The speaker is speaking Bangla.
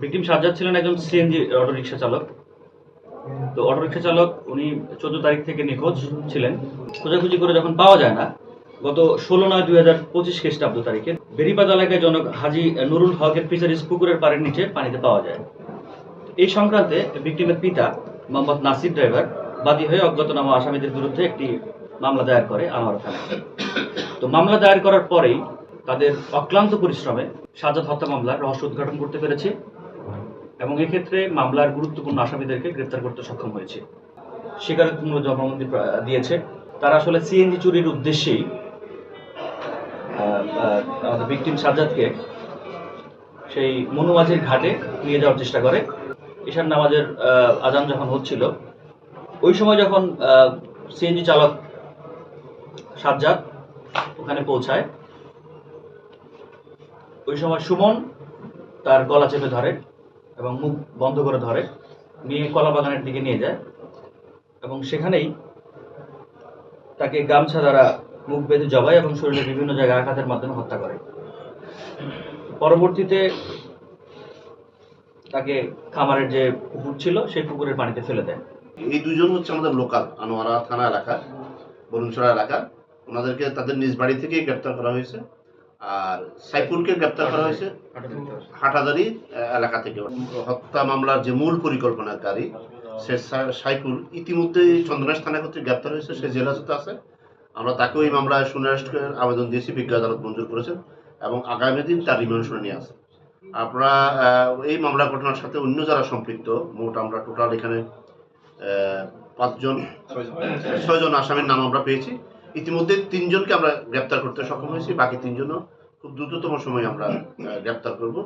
ভিকটিম সাজ্জাদ ছিলেন একজন সিএনজি অটোরিকশা চালক। তো অটোরিকশা চালক, উনি চোদ্দ তারিখ থেকে নিখোঁজ ছিলেন। খোঁজাখুঁজি করে যখন পাওয়া যায় না, গত ষোলো নয় দুই হাজার পঁচিশ খ্রিস্টাব্দ তারিখে বেরিবাদ এলাকায় জনক হাজি নুরুল হকের ফিশারিজ পুকুরের পাড়ের নিচে পানিতে পাওয়া যায়। এই সংক্রান্তে ভিকটিমের পিতা মোহাম্মদ নাসির ড্রাইভার বাদী হয়ে অজ্ঞাতনামা আসামিদের বিরুদ্ধে একটি মামলা দায়ের করে আনোয়ার থানায় তো মামলা দায়ের করার পরেই তাদের অক্লান্ত পরিশ্রমে সাজাদ হত্যা মামলার রহস্য উদ্ঘাটন করতে পেরেছি। এবং এক্ষেত্রে মামলার গুরুত্বপূর্ণ আসামিদেরকে গ্রেপ্তার করতে সক্ষম হয়েছে। স্বীকারোক্তিমূলক জবানবন্দি দিয়েছে। তারা আসলে সিএনজি চুরির উদ্দেশ্যেই আমাদের ভিকটিম সাজ্জাদকে সেই মনুমাঝির ঘাটে নিয়ে যাওয়ার চেষ্টা করে। ঈশান নামাজের আজান যখন হচ্ছিল, ওই সময় যখন সিএনজি চালক সাজ্জাদ ওখানে পৌঁছায়, ওই সময় সুমন তার গলা চেপে ধরে। এবং মুখ বন্ধ করে ধরে, নিয়ে কলা বাগানের দিকে নিয়ে যায় এবং সেখানেই তাকে গামছা দ্বারা মুখ বেঁধে জবাই এবং শরীরে বিভিন্ন জায়গায় আঘাতের মাধ্যমে হত্যা করে। পরবর্তীতে তাকে খামারের যে পুকুর ছিল, সেই পুকুরের পানিতে ফেলে দেয়। এই দুজন হচ্ছে আমাদের লোকাল, আনোয়ারা থানা এলাকা বরুণছড়া এলাকা ওনাদেরকে তাদের নিজ বাড়ি থেকেই গ্রেপ্তার করা হয়েছে। আর সাইফুলকে গ্রেপ্তার করা হয়েছে হাটাদারি এলাকা থেকে। হত্যা মামলার যে মূল পরিকল্পনাকারী, সে সাইফুল ইতিমধ্যেই চন্দ্রনাশ থানা কর্তৃক গ্রেপ্তার হয়েছে, সে জেলাজতে আছে। আমরা তাকেও এই মামলায় সুনারেস্টের আবেদন দিয়েছি, বিজ্ঞ আদালত মঞ্জুর করেছেন এবং আগামী দিন তার রিমান্ড শুনে নিয়ে আসে আপনারা এই মামলা ঘটনার সাথে অন্য যারা সম্পৃক্ত, মোট আমরা টোটাল এখানে পাঁচজন, ছয়জন আসামির নাম আমরা পেয়েছি। ইতিমধ্যে তিনজনকে আমরা গ্রেপ্তার করতে সক্ষম হয়েছি, বাকি তিনজনও খুব দ্রুততম সময় আমরা গ্রেপ্তার করব।